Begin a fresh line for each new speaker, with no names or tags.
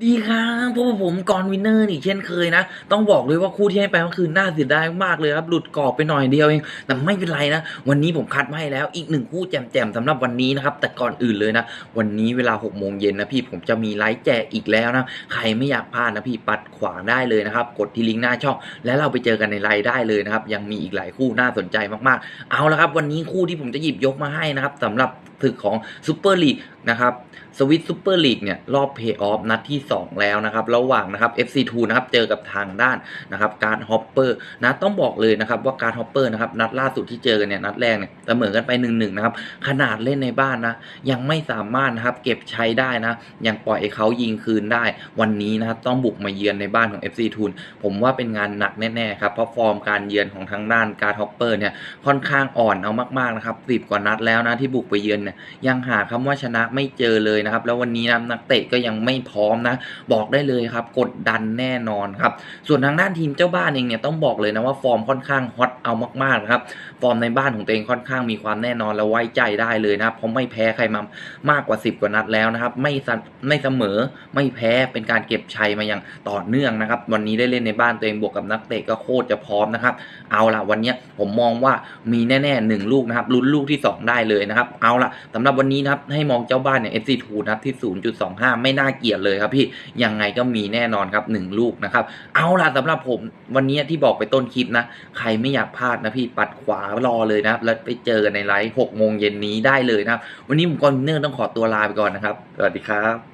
ดีครับพวกผมกรวินเนอร์นี่เช่นเคยนะ ต้องบอกเลยว่าคู่ที่ให้ไปเมื่อคืนน่าเสียดายมากเลยครับ หลุดกรอบไปหน่อยเดียวเอง แต่ไม่เป็นไรนะ วันนี้ผมคัดมาให้แล้วอีกหนึ่งคู่แจมๆสำหรับวันนี้นะครับ แต่ก่อนอื่นเลยนะ วันนี้เวลา6โมงเย็นนะพี่ผมจะมีไลฟ์แจกอีกแล้วนะ ใครไม่อยากพลาดนะพี่ปัดขวางได้เลยนะครับ กดที่ลิงก์หน้าช่อง แล้วเราไปเจอกันในไลฟ์ได้เลยนะครับ ยังมีอีกหลายคู่น่าสนใจมากๆ เอาละครับ วันนี้คู่ที่ผมจะหยิบยกมาให้นะครับสำหรับศึกของซูเปอร์ลีกนะครับสวิตซูเปอร์ลีกเนี่ยรอบเพย์ออฟนัดที่ 2 แล้วนะครับ ระหว่างนะครับ FC2 นะครับเจอกับทางด้านนะครับการฮอปเปอร์นะต้องบอกเลยนะครับว่าการฮอปเปอร์นะครับนัดล่าสุดที่เจอกันเนี่ยนัดแรกเนี่ยเสมอกันไป1นหนึ่งนะครับขนาดเล่นในบ้านนะยังไม่สามารถนะครับเก็บใช้ได้นะยังปล่อยให้เขายิงคืนได้ วันนี้นะครับต้องบุกมาเยือนในบ้านของ FC2 ผมว่าเป็นงานหนักแน่ๆครับเพราะฟอร์มการเยือนของทางด้านการฮอปเปอร์เนี่ยค่อนข้างอ่อนเอามากๆนะครับสิบกว่านัดแล้วนะที่บุกไปเยือนเนี่ยยังหาคำว่าชนะไม่เจอเลยนะครับ แล้ววันนี้นะนักเตะก็ยังไม่พร้อมนะ บอกได้เลยครับ กดดันแน่นอนครับ ส่วนทางด้านทีมเจ้าบ้านเองเนี่ยต้องบอกเลยนะว่าฟอร์มค่อนข้างฮอตเอามากๆนะครับ ฟอร์มในบ้านของตัวเองค่อนข้างมีความแน่นอนและไว้ใจได้เลยนะครับเพราะไม่แพ้ใครมามากกว่า 10 กว่านัดแล้วนะครับ ไม่ไม่เสมอไม่แพ้เป็นการเก็บชัยมาอย่างต่อเนื่องนะครับ วันนี้ได้เล่นในบ้านตัวเองบวกกับนักเตะก็โคตรจะพร้อมนะครับ เอาล่ะวันนี้ผมมองว่ามีแน่ๆหนึ่งลูกนะครับลุ้นลูกที่ 2 ได้เลยนะครับ เอาล่ะสำหรับวันนี้นะครับให้มองเจ้าบ้านเนี่ย SC2 นับที่ 0.25 ไม่น่าเกลียดเลยครับพี่ยังไงก็มีแน่นอนครับ 1 ลูกนะครับ เอาล่ะสำหรับผมวันนี้ที่บอกไปต้นคลิปนะ ใครไม่อยากพลาดนะพี่ปัดขวารอเลยนะครับแล้วไปเจอกันในไลฟ์6โมงเย็นนี้ได้เลยนะครับวันนี้ผมกอนเนอร์ต้องขอตัวลาไปก่อนนะครับ สวัสดีครับ